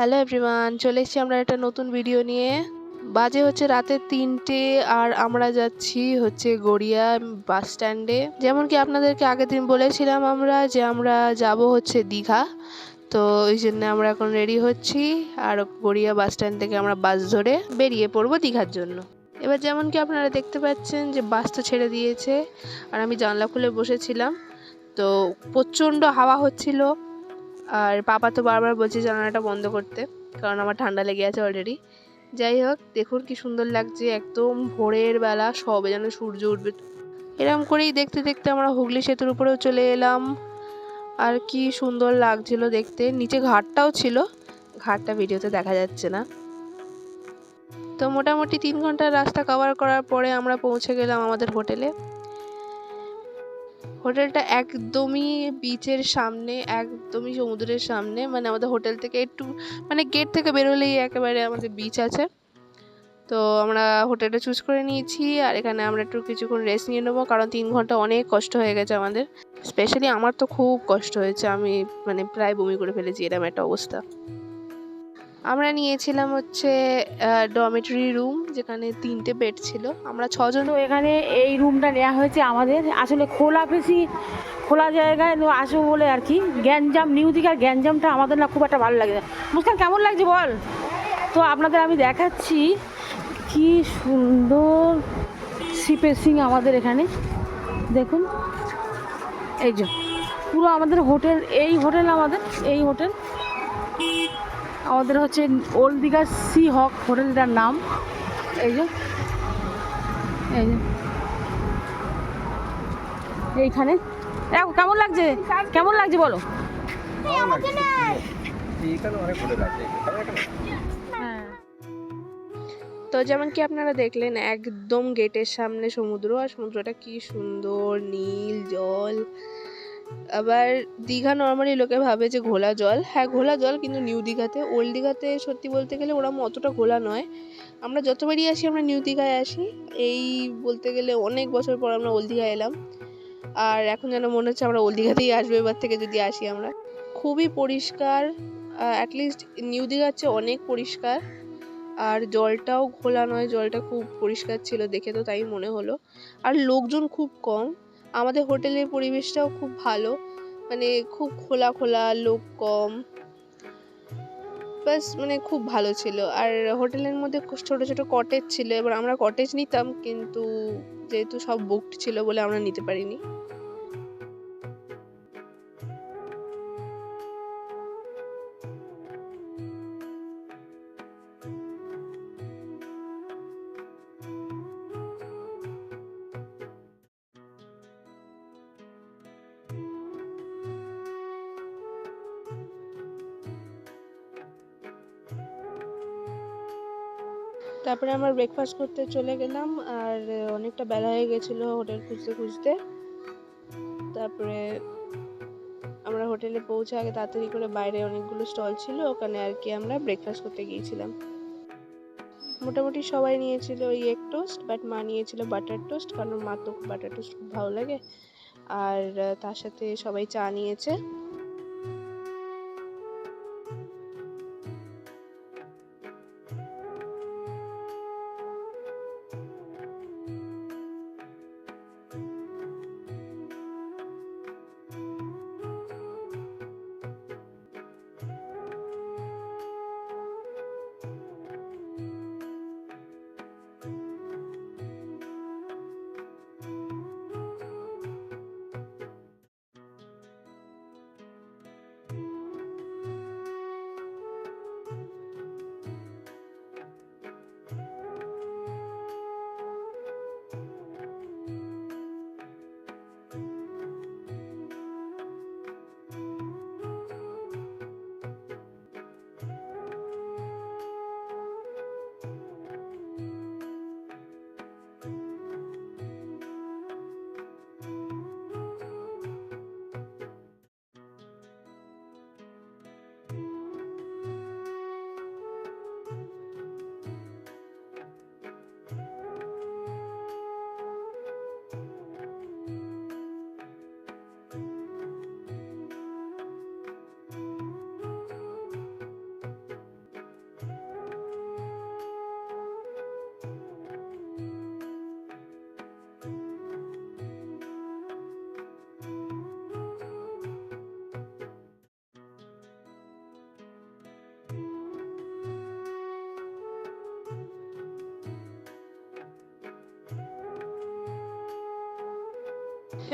Hello everyone চলে এসেছি আমরা একটা নতুন ভিডিও নিয়ে। বাজে হচ্ছে রাতে তিনটে আর আমরা যাচ্ছি হচ্ছে গড়িয়া বাস স্ট্যান্ডে যেমন কি আপনাদেরকে আগের দিন বলেছিলাম আমরা যে আমরা যাব হচ্ছে দীঘা। তো ওই জন্য আমরা এখন রেডি হচ্ছি আর গড়িয়া বাস স্ট্যান্ড থেকে আমরা বাস ধরে বেরিয়ে পড়ব দীঘার জন্য। এবার যেমন কি আপনারা দেখতে পাচ্ছেন যে বাস তো ছেড়ে দিয়েছে। আর আমি জানলা খুলে বসেছিলাম। তো প্রচণ্ড হাওয়া হচ্ছিল। আর পাপা তো বারবার বলছে জানালাটা বন্ধ করতে, কারণ আমার ঠান্ডা লেগে আছে অলরেডি যাই হোক, দেখুন কি সুন্দর লাগছে, একদম ভোরের বেলা সবে যেন সূর্য উঠবে। এরম করেই দেখতে দেখতে আমরা হুগলি সেতুর উপরেও চলে এলাম। আর কি সুন্দর লাগছিল দেখতে। নিচে ঘাটটাও ছিল, ঘাটটা ভিডিওতে দেখা যাচ্ছে না। তো মোটামুটি তিন ঘণ্টার রাস্তা কভার করার পরে আমরা পৌঁছে গেলাম আমাদের হোটেলে। হোটেলটা একদমই বিচের সামনে, একদমই সমুদ্রের সামনে মানে আমাদের হোটেল থেকে একটু মানে গেট থেকে বেরোলেই একেবারে আমাদের বিচ আছে। তো আমরা হোটেলটা চুজ করে নিয়েছি, আর এখানে আমরা একটু কিছুক্ষণ রেস্ট নিয়ে নেব, কারণ তিন ঘণ্টা অনেক কষ্ট হয়ে গেছে আমাদের। স্পেশালি আমার তো খুব কষ্ট হয়েছে, আমি মানে প্রায় বমি করে ফেলেছি এরকম একটা অবস্থা। আমরা নিয়েছিলাম হচ্ছে ডরমেটরি রুম যেখানে তিনটে বেড ছিল। আমরা ছজন তো এখানে এই রুমটা নেওয়া হয়েছে আমাদের। আসলে খোলা বেশি, খোলা জায়গায় আসব বলে আর কি। গ্যাঞ্জাম নিউ দীঘার গ্যাঞ্জামটা আমাদের না খুব একটা ভালো লাগে না। কেমন লাগছে বল? তো আপনাদের আমি দেখাচ্ছি কি সুন্দর সিপেসিং আমাদের এখানে। দেখুন, এই যে পুরো আমাদের হোটেল, এই হোটেল আমাদের, এই হোটেল। আমাদের হচ্ছে ওল্ড দীঘার সি হক হোটেলটার নাম। এই যে এই যে। এইখানে। দেখো কেমন লাগছে? কেমন লাগছে বলো? হ্যাঁ। তো যেমন কি আপনারা দেখলেন একদম গেটের সামনে সমুদ্র আর সমুদ্রটা কি সুন্দর নীল জল। আবার দীঘা নর্মালি লোকে ভাবে যে ঘোলা জল। হ্যাঁ ঘোলা জল কিন্তু নিউ দীঘাতে। ওল্ড দীঘাতে সত্যি বলতে গেলে ওরা অতটা ঘোলা নয়। আমরা যতবারই আসি, আমরা নিউ দীঘায় আসি। এই বলতে গেলে অনেক বছর পর আমরা ওল্ড দীঘায় এলাম। আর এখন যেন মনে হচ্ছে আমরা ওল্ড দীঘাতেই আসব এবার থেকে যদি আসি আমরা। খুবই পরিষ্কার অ্যাটলিস্ট নিউ দীঘার চেয়ে অনেক পরিষ্কার। আর জলটাও ঘোলা নয়, জলটা খুব পরিষ্কার ছিল দেখে তো তাই মনে হলো। আর লোকজন খুব কম। আমাদের হোটেলের পরিবেশটাও খুব ভালো। মানে খুব খোলা খোলা, লোক কম। বাস মানে খুব ভালো ছিল। আর হোটেলের মধ্যে ছোটো ছোটো কটেজ ছিল। এবার আমরা কটেজ নিতাম, কিন্তু যেহেতু সব বুকড ছিল বলে আমরা নিতে পারিনি। তারপরে আমরা ব্রেকফাস্ট করতে চলে গেলাম, আর অনেকটা বেলা হয়ে গেছিল হোটেল খুঁজতে খুঁজতে। তারপরে আমরা হোটেলে পৌঁছে আগে তাড়াতাড়ি করে বাইরে অনেকগুলো স্টল ছিল, ওখানে আর কি আমরা ব্রেকফাস্ট করতে গিয়েছিলাম। মোটামুটি সবাই নিয়েছিল ওই এগ টোস্ট বাট মা নিয়েছিল বাটার টোস্ট কারণ মা তো বাটার টোস্ট খুব ভালো লাগে। আর তার সাথে সবাই চা নিয়েছে।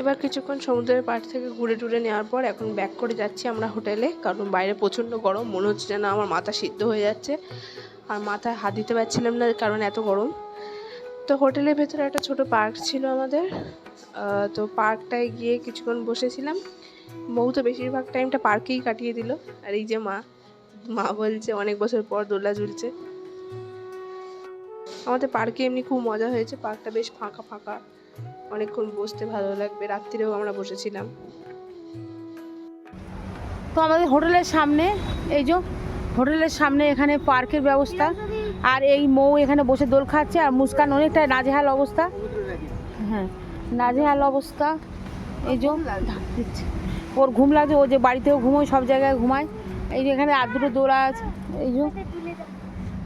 এবার কিছুক্ষণ সমুদ্রের পাড় থেকে ঘুরে টুরে নেওয়ার পর এখন ব্যাক করে যাচ্ছি আমরা হোটেলে কারণ বাইরে প্রচণ্ড গরম, মনে হচ্ছে যেন আমার মাথা সিদ্ধ হয়ে যাচ্ছে। আর মাথায় হাত দিতে পারছিলাম না কারণ এত গরম। তো হোটেলের ভেতরে একটা ছোট পার্ক ছিল আমাদের। তো পার্কটায় গিয়ে কিছুক্ষণ বসেছিলাম। মৌ তো বেশিরভাগ টাইমটা পার্কেই কাটিয়ে দিল। আর এই যে মা মা বলছে অনেক বছর পর দোলা ঝুলছে। আমাদের পার্কে এমনি খুব মজা হয়েছে। পার্কটা বেশ ফাঁকা ফাঁকা। অনেকক্ষণ বসতে ভালো লাগবে রাত্রিরেও আমরা বসেছিলাম। তো আমাদের হোটেলের সামনে এই যে হোটেলের সামনে এখানে পার্কের ব্যবস্থা আর এই মৌ এখানে বসে দোল খাচ্ছে আর মুস্কান অনেকটা নাজেহাল অবস্থা। হ্যাঁ নাজেহাল অবস্থা। এই যে ওর ঘুম লাগছে ও যে বাড়িতেও ঘুমোয় সব জায়গায় ঘুমায়। এই যে এখানে আর দুটো দোলা আছে এই যে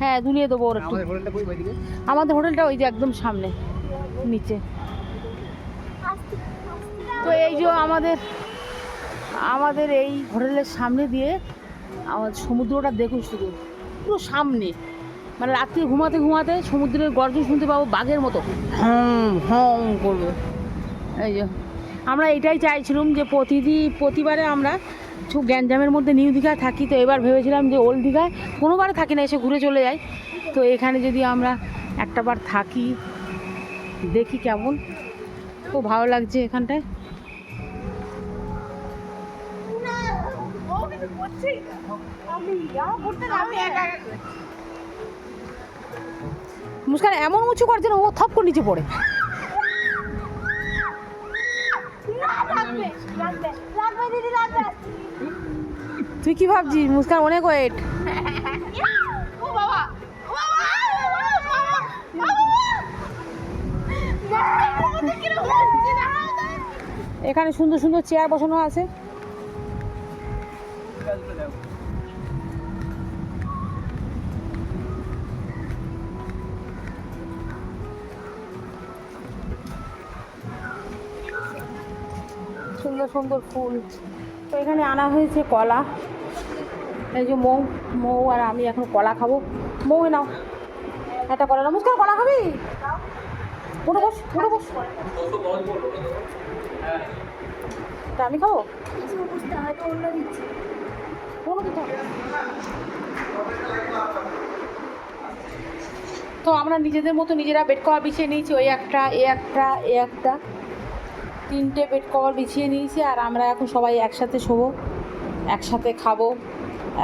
হ্যাঁ দুলিয়ে দেবো ওর একটু। আমাদের হোটেলটা কই ওইদিকে? আমাদের হোটেলটা ওই যে একদম সামনে নিচে। তো এই যে আমাদের আমাদের এই হোটেলের সামনে দিয়ে আমাদের সমুদ্রটা দেখুন শুধু, পুরো সামনে। মানে রাত্রে ঘুমাতে ঘুমাতে সমুদ্রের গর্জন শুনতে পাবো বাঘের মতো। হম হম করবে। এই যে, আমরা এটাই চাইছিলাম যে প্রতিদিন প্রতিবারে আমরা খুব গ্যাঞ্জামের মধ্যে নিউ দীঘায় থাকি। তো এবার ভেবেছিলাম যে ওল্ড দীঘায় কোনোবারে থাকি না, এসে ঘুরে চলে যাই। তো এখানে যদি আমরা একটা বার থাকি, দেখি কেমন। খুব ভালো লাগছে এখানটায়। মুস্কান, এমন উঁচু করছে না ও থপ করে নিচে পড়ে। তুই কি ভাবছিস? মুস্কান, অনেক ওয়েট এখানে সুন্দর সুন্দর চেয়ার বসানো আছে। সুন্দর ফুল। তো এখানে আনা হয়েছে কলা। এই যে মৌ মৌ আর আমি এখন কলা খাব। মৌ নাও। একটা কলা। নমস্কার, কলা খাবি? বস বস। তা আমি খাব। তো আমরা নিজেদের মতো নিজেরা বেড কভার বিছিয়ে নিয়েছি। ওই একটা, এ একটা এ একটা। তিনটে বেড কভার বিছিয়ে নিয়েছি আর আমরা এখন সবাই একসাথে শোবো একসাথে খাব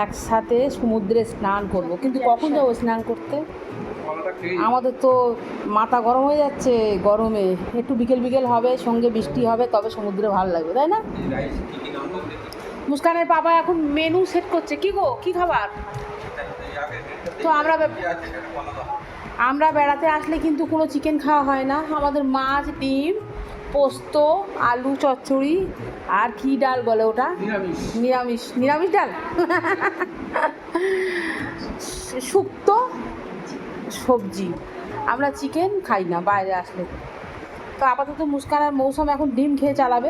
একসাথে সমুদ্রে স্নান করব। কিন্তু কখন যাব স্নান করতে? আমাদের তো মাথা গরম হয়ে যাচ্ছে গরমে। একটু বিকেল বিকেল হবে সঙ্গে বৃষ্টি হবে তবে সমুদ্রে ভালো লাগবে তাই না? মুস্কানের বাবা এখন মেনু সেট করছে। কি গো? কি খাবার? তো আমরা আমরা বেড়াতে আসলে কিন্তু কোনো চিকেন খাওয়া হয় না। আমাদের মাছ ডিম পোস্ত আলু চচ্চড়ি আর কি ডাল বলে ওটা? নিরামিষ। নিরামিষ। নিরামিষ ডাল? শুক্তো সবজি। আমরা চিকেন খাই না বাইরে আসলে। তো আপাতত মুস্কান আর মৌসুম এখন ডিম খেয়ে চালাবে।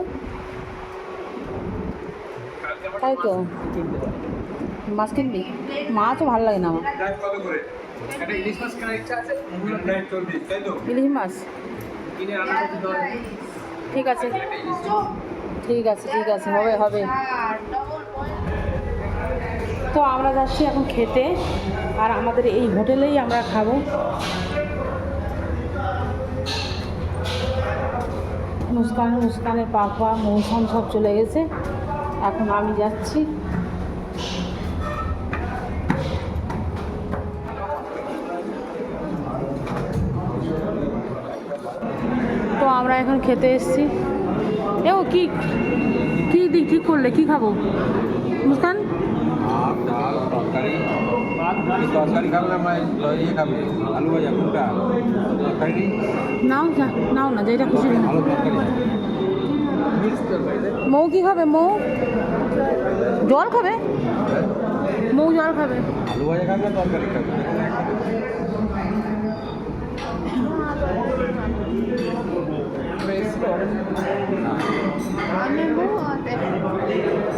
তাই তো? মাছ কিনবি? মাছও ভালো লাগে না আমার। ইলিশ মাছ ঠিক আছে। ঠিক আছে ঠিক আছে, হবে হবে। তো আমরা যাচ্ছি এখন খেতে, আর আমাদের এই হোটেলেই আমরা খাব। মুস্কান, মুস্কানের পাপা, মৌসুম সব চলে গেছে। এখন আমি যাচ্ছি। এখন খেতে এসেছি। এও কি কি দি ঠিক করলে? কি খাব? মুস্কান? খাবে না নাও নাও না যেটা খুশি? মৌ কি খাবে? মৌ? জল খাবে? মৌ জল খাবে আলু ভাজা খাবে তরকারি খাবে।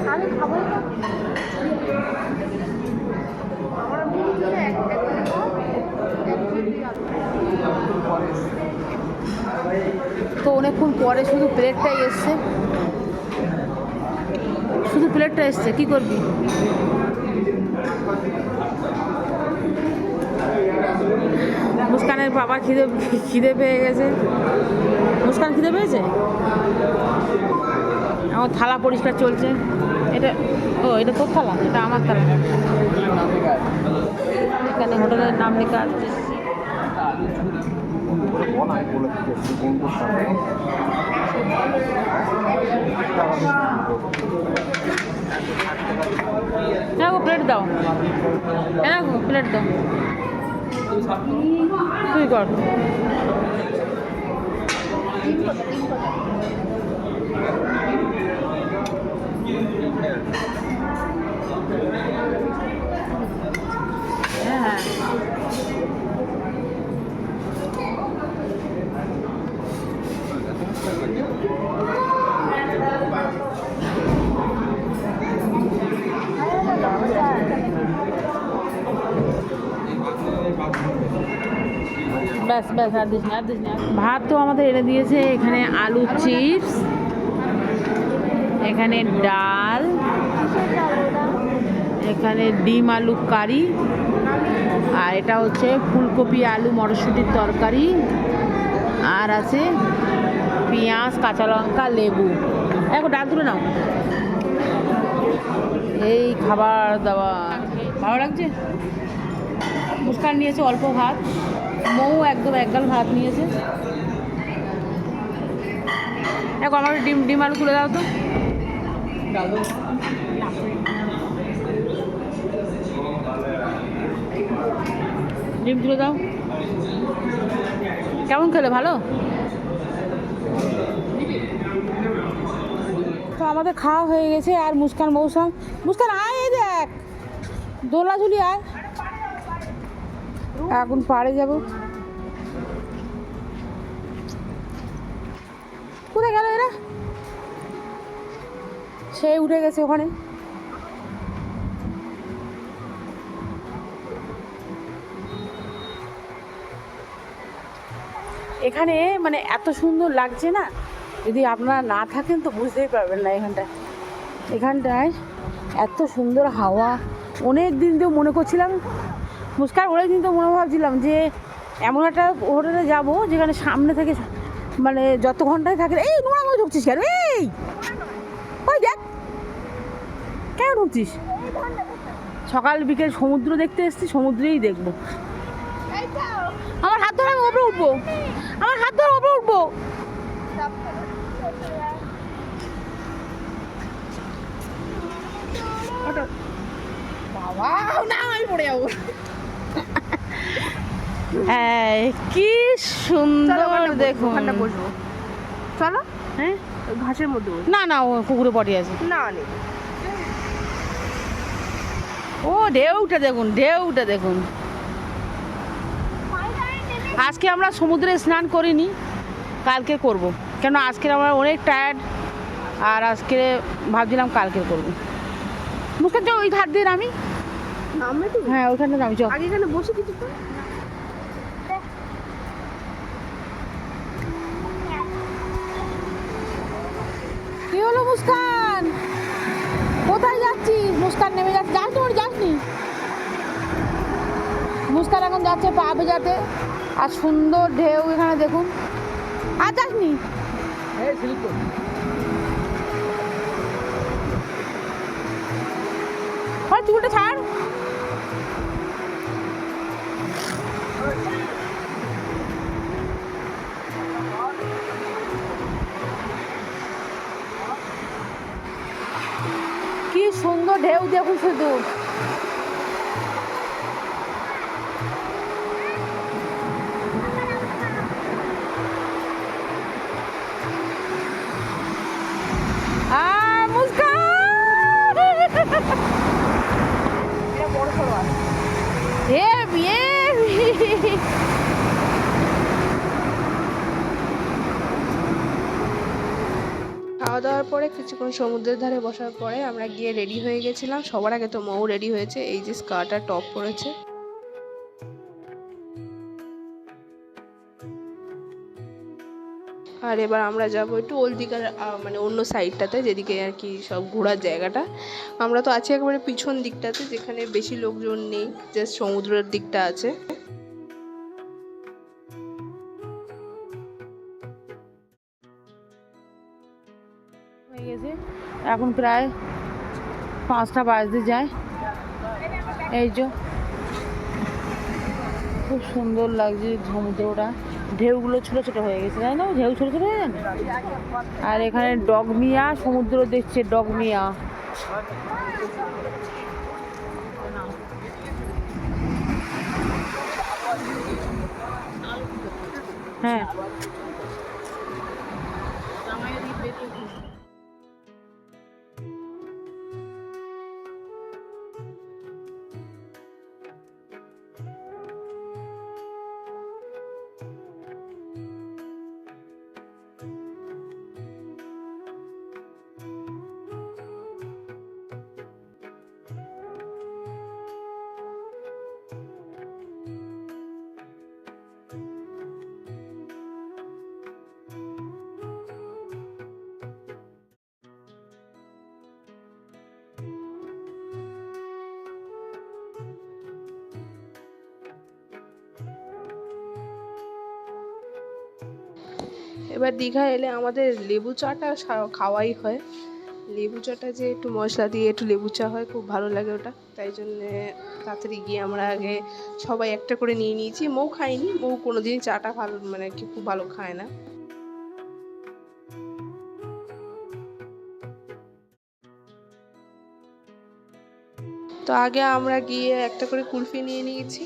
আমি খাব তো অনেকক্ষণ পরে শুধু প্লেটটাই এসছে। শুধু প্লেটটা এসছে কি করবি? মুস্কানের বাবা খিদে খিদে পেয়ে গেছে। মুস্কান খিদে পেয়েছে? আমার থালা পরিষ্কার চলছে। এটা, ও, এটা তোর থালা? এটা আমার থালা। এখানে হোটেলের নাম লেখা আছে। প্লেট দাও। প্লেট দাও। তুই কর ব্যাস ব্যাস, আর দিস না, আর দিস ভাত তো আমাদের এনে দিয়েছে এখানে আলু চিপস, এখানে ডাল, এখানে ডিম আলু কারি, আর এটা হচ্ছে ফুলকপি আলু মটরশুঁটির তরকারি, আর আছে পেঁয়াজ, কাঁচা লঙ্কা, লেবু। এখন ডাল তুলে নাও। এই খাবার দাবার। ভালো লাগছে? মুস্কান নিয়েছে অল্প ভাত। মৌ একদম একগাল ভাত নিয়েছে। দেখো, আমার ডিম ডিম আলু তুলে দাও তো। ডিম তুলে দাও। কেমন খেলে, ভালো? তো আমাদের খাওয়া হয়ে গেছে, আর মুস্কান মৌসুম মুস্কান, আয় দেখ। দোলা ঝুলি আয়। এখন পাড়ে যাব। কোথায় গেল এরা? সে উঠে গেছে ওখানে। এখানে মানে এত সুন্দর লাগছে না? যদি আপনারা না থাকেন তো বুঝতেই পারবেন না এখানটায়। এখানটায় এত সুন্দর হাওয়া। অনেক দিন তো মনে করছিলাম মুস্কান অনেক দিন তো মনে ভাবছিলাম যে এমন একটা হোটেলে যাব যেখানে সামনে থেকে মানে যত ঘন্টায় থাকে, এই নোংরা মধ্যে ঢুকছিস কেন? এই! ওই দেখ! কেন ঢুকছিস? সকাল বিকেল সমুদ্র দেখতে এসছি, সমুদ্রেই দেখব। আমার হাত ধরে আমি ওপরে উঠবো। আমার হাত ধরে ওপরে উঠবো। বাবা, না, আমি পড়ে যাব। কি সুন্দর দেখুন। বসবো। চলো হ্যাঁ? ঘাসের মধ্যে না না ও পুকুরে পড়ে আছে। না নেই। ও ঢেউটা দেখুন ঢেউটা দেখুন। আজকে আমরা সমুদ্রে স্নান করিনি কালকে করব। কেন আজকে আমরা অনেক টায়ার্ড আর আজকে ভাবছিলাম কালকে করব। মুখে তো ওই ঘাট দিয়ে নামি আমরা তো হ্যাঁ ওইখানে নামি চল আগে এখানে বসে কিছু তো। কি হলো মুস্কান? কোথায় যাচ্ছিস? মুস্কান নেমে যাচ্ছে। যাস তোমার যাসনি মুস্কান এখন যাচ্ছে পা ভেজাতে। আর সুন্দর ঢেউ এখানে দেখুন। আর যাসনি চুলটা ছাড়। সুন্দর ঢেউ দেখুন খাওয়া দাওয়ার পরে কিছুক্ষণ সমুদ্রের ধারে বসার পরে আমরা গিয়ে রেডি হয়ে গেছিলাম। সবার আগে তো মৌ রেডি হয়েছে এই যে স্কার্ট আর টপ পরেছে। আর এবার আমরা যাব একটু ওল্ড দীঘার আহ, মানে অন্য সাইডটাতে যেদিকে আর কি সব ঘোরার জায়গাটা। আমরা তো আছি একেবারে পিছন দিকটাতে যেখানে বেশি লোকজন নেই জাস্ট সমুদ্রের দিকটা আছে। এখন প্রায় পাঁচটা বাজতে যায়। এই যে খুব সুন্দর লাগছে সমুদ্রটা ঢেউগুলো ছোটো ছোটো হয়ে গেছে, তাই না? ঢেউ ছোটো ছোটো হয়ে যায় আর এখানে ডগমিয়া সমুদ্র দেখছে ডগমিয়া হ্যাঁ। এবার দীঘা এলে আমাদের লেবু চাটা খাওয়াই হয়। লেবু চাটা যে একটু মশলা দিয়ে একটু লেবু চা হয়, খুব ভালো লাগে ওটা। তাই জন্যে তাড়াতাড়ি গিয়ে আমরা আগে সবাই একটা করে নিয়ে নিয়েছি। মৌ খাইনি, মৌ কোনোদিনই চাটা ভালো মানে কি খুব ভালো খায় না। তো আগে আমরা গিয়ে একটা করে কুলফি নিয়ে নিয়েছি।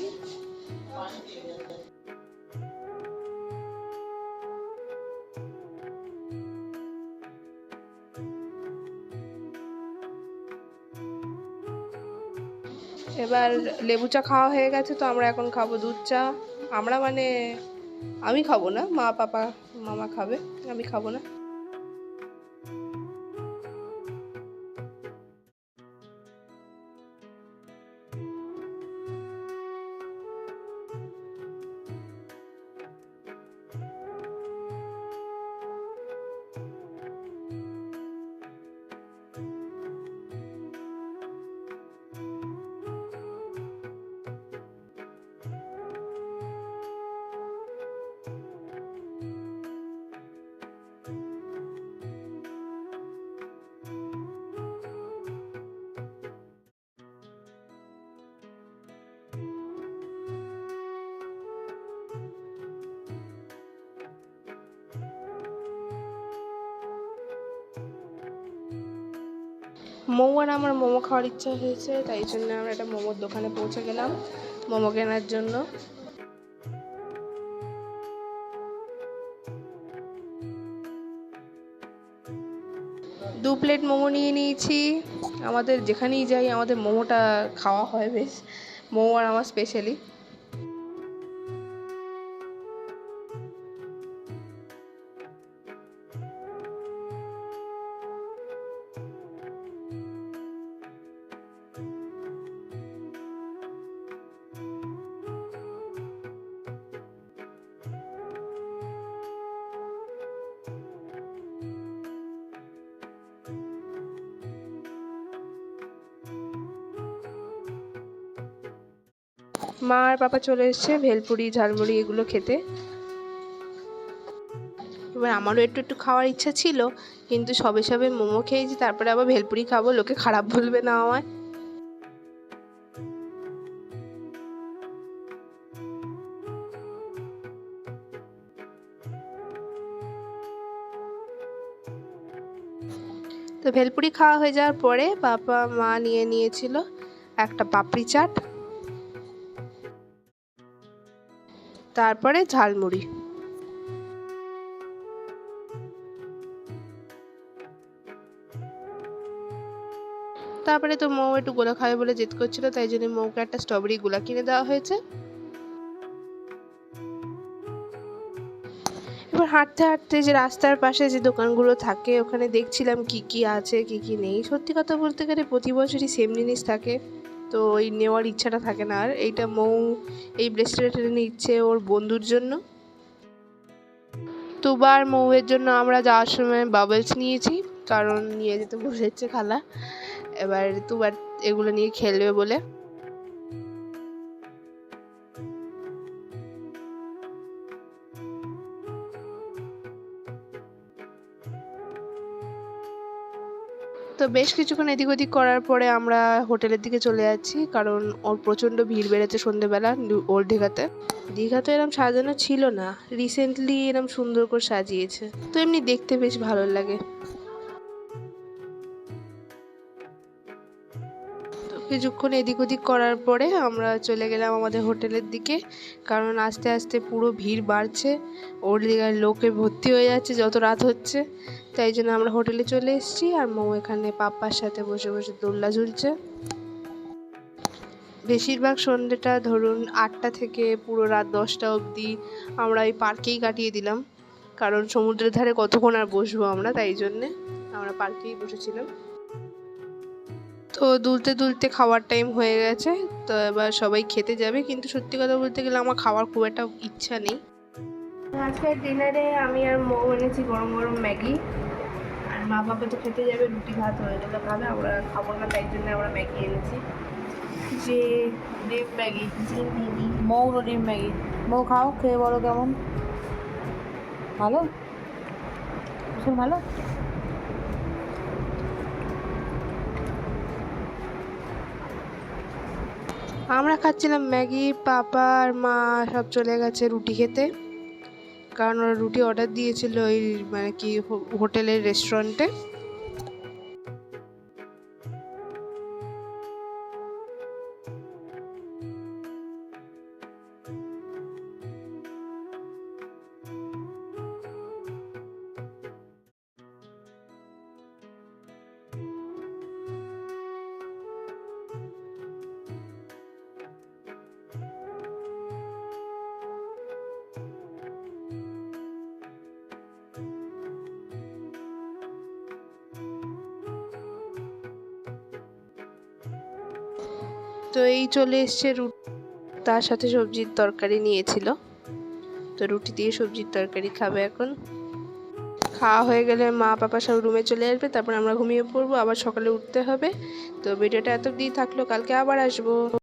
এবার লেবু চা খাওয়া হয়ে গেছে, তো আমরা এখন খাব দুধ চা। আমরা মানে আমি খাব না, মা, পাপা, মামা খাবে, আমি খাব না। মৌ আর আমার মোমো খাওয়ার ইচ্ছা হয়েছে, তাই জন্য আমরা একটা মোমোর দোকানে পৌঁছে গেলাম, মোমো কেনার জন্য। দু প্লেট মোমো নিয়ে নিয়েছি। আমাদের যেখানেই যাই, আমাদের মোমোটা খাওয়া হয় বেশ। মোমো আর আমার স্পেশালি আর পাপা চলে এসছে, ভেলপুরি, ঝালমুড়ি এগুলো খেতে। এবার আমারও একটু একটু খাওয়ার ইচ্ছা ছিল, কিন্তু সবে সবে মোমো খেয়েছি, তারপরে আবার ভেলপুরি খাব, লোকে খারাপ বলবে না আমায়। তো ভেলপুরি খাওয়া হয়ে যাওয়ার পরে বাবা মা নিয়ে নিয়েছিল একটা পাপড়ি চাট। তারপরে ঝালমুড়ি। তারপরে তো মৌ একটু গোলা খাবে বলে জেদ করছিল, তাই জন্য মৌকে একটা স্ট্রবেরি গোলা কিনে দেওয়া হয়েছে। এবার হাঁটতে হাঁটতে যে রাস্তার পাশে যে দোকানগুলো থাকে, ওখানে দেখছিলাম কি কি আছে, কি কি নেই। সত্যি কথা বলতে গেলে প্রতি বছরই সেম জিনিস থাকে। তো ওই নেওয়ার ইচ্ছাটা থাকে না। আর এইটা মৌ এই ব্রেসলেটটা নিচ্ছে ওর বন্ধুর জন্য। তুবার মৌয়ের জন্য আমরা যাওয়ার সময় বাবলস নিয়েছি, কারণ নিয়ে যেতে বসেছে খালা। এবার তুবার এগুলো নিয়ে খেলবে বলে। তো বেশ কিছুক্ষণ এদিক ওদিক করার পরে আমরা হোটেলের দিকে চলে যাচ্ছি, কারণ ওর প্রচণ্ড ভিড় বেড়েছে সন্ধ্যেবেলা ওল্ড দীঘাতে। দীঘা তো এরম সাজানো ছিল না রিসেন্টলি এরম সুন্দর করে সাজিয়েছে। তো এমনি দেখতে বেশ ভালো লাগে। কিছুক্ষণ এদিক ওদিক করার পরে আমরা চলে গেলাম আমাদের হোটেলের দিকে। কারণ আস্তে আস্তে পুরো ভিড় বাড়ছে, ওর দিকে লোকে ভর্তি হয়ে যাচ্ছে, যত রাত হচ্ছে। তাই জন্য আমরা হোটেলে চলে এসেছি আর মৌ এখানে পাপ্পার সাথে বসে বসে দোল্লা ঝুলছে। বেশিরভাগ সন্ধ্যেটা ধরুন আটটা থেকে পুরো রাত দশটা অবধি আমরা ওই পার্কেই কাটিয়ে দিলাম। কারণ সমুদ্রের ধারে কতক্ষণ আর বসবো আমরা, তাই জন্যে আমরা পার্কেই বসেছিলাম। তো দুলতে দুলতে খাওয়ার টাইম হয়ে গেছে। তো এবার সবাই খেতে যাবে। কিন্তু সত্যি কথা বলতে গেলে আমার খাওয়ার খুব একটা ইচ্ছা নেই। আজকে ডিনারে আমি আর মৌ এনেছি গরম গরম ম্যাগি। আর মা বাবা তো খেতে যাবে রুটি ভাত হয়ে গেলে খাবে। আমরা খাব না তাই জন্য আমরা ম্যাগি এনেছি। যে ডিম ম্যাগি ডিম ম্যাগি। মৌ ডিম ম্যাগি। মৌ খাও খেয়ে বলো কেমন? ভালো? ভীষণ ভালো? আমরা খাচ্ছিলাম ম্যাগি পাপা আর মা সব চলে গেছে রুটি খেতে। কারণ ওরা রুটি অর্ডার দিয়েছিল ওই মানে কি হোটেলের রেস্টুরেন্টে তো এই চলে এসছে রুটি তার সাথে সবজির তরকারি নিয়েছিল। তো রুটি দিয়ে সবজির তরকারি খাবে এখন। খাওয়া হয়ে গেলে মা পাপা সব রুমে চলে আসবে, তারপর আমরা ঘুমিয়ে পড়ব, আবার সকালে উঠতে হবে। তো ভিডিওটা এত দিয়ে থাকল, কালকে আবার আসব।